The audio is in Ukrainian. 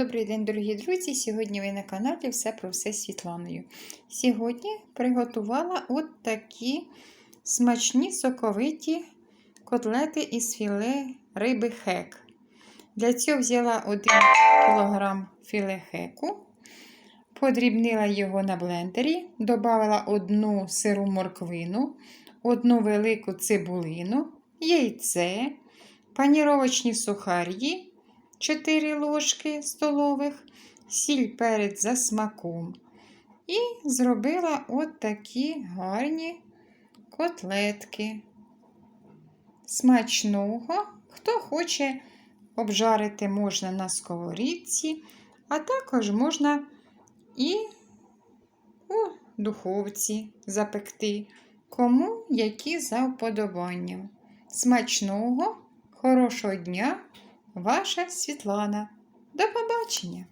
Добрий день, дорогі друзі! Сьогодні ви на каналі Все про все з Світланою. Сьогодні приготувала от такі смачні соковиті котлети із філе риби хек. Для цього взяла 1 кг філе хеку, подрібнила його на блендері, додала одну сиру морквину, одну велику цибулину, яйце, паніровочні сухарі. 4 ложки столових, сіль перець за смаком. І зробила от такі гарні котлетки. Смачного, хто хоче обжарити можна на сковорідці, а також можна і у духовці запекти, кому які за вподобанням. Смачного, хорошого дня! Ваша Світлана. До побачення!